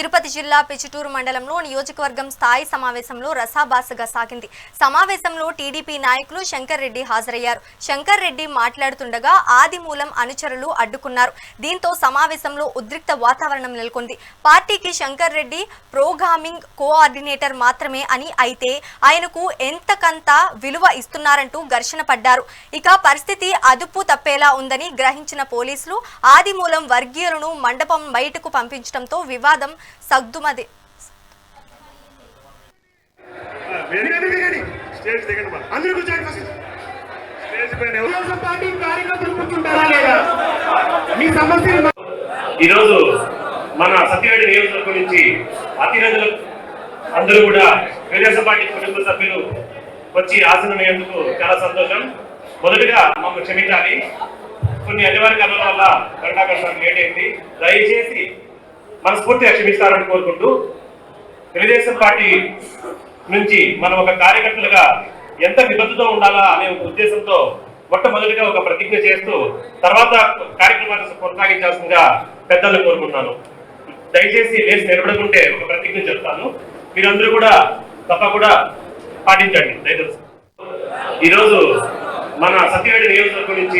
తిరుపతి జిల్లా పిచ్చుటూరు మండలంలో నియోజకవర్గం స్థాయి సమావేశంలో రసాభాసగా సాగింది. సమావేశంలో టీడీపీ నాయకులు శంకర్ రెడ్డి హాజరయ్యారు. శంకర్ రెడ్డి మాట్లాడుతుండగా ఆదిమూలం అనుచరులు అడ్డుకున్నారు. దీంతో సమావేశంలో ఉద్రిక్త వాతావరణం నెలకొంది. పార్టీకి శంకర్ రెడ్డి ప్రోగ్రామింగ్ కోఆర్డినేటర్ మాత్రమే అని అయితే ఆయనకు ఎంతకంత విలువ ఇస్తున్నారంటూ ఘర్షణ పడ్డారు. ఇక పరిస్థితి అదుపు తప్పేలా ఉందని గ్రహించిన పోలీసులు ఆదిమూలం వర్గీయులను మండపం బయటకు పంపించడంతో వివాదం సగ్దుమది ఈరోజు మన సత్యవేడి నియోజకవర్గం నుంచి అతిథులు అందరూ కూడా తెలుగుదేశం పార్టీ కుటుంబ సభ్యులు వచ్చి ఆసనమయ్యేందుకు చాలా సంతోషం. మొదటగా మమ్మల్ని క్షమించాలి. కొన్ని అనివార్య కారణాల వల్ల గంటాగంట లేట్ అయింది. దయచేసి మనస్ఫూర్తిగా క్షమిస్తారని కోరుకుంటూ తెలుగుదేశం పార్టీ నుంచి మనం ఒక కార్యకర్తలుగా ఎంత నిబద్ధతో ఉండాలా అనే ఒక ఉద్దేశంతో మొట్టమొదటిగా ఒక ప్రతిజ్ఞ చేస్తూ తర్వాత కార్యక్రమాన్ని కొనసాగించాల్సిందిగా పెద్దలను కోరుకుంటున్నాను. దయచేసి లేచి నిలబడకుంటే ఒక ప్రతిజ్ఞ చెప్తాను. మీరందరూ కూడా తప్పకుండా పాటించండి. దయచేసి. ఈరోజు మన సత్యవేడి నియోజకవర్గం నుంచి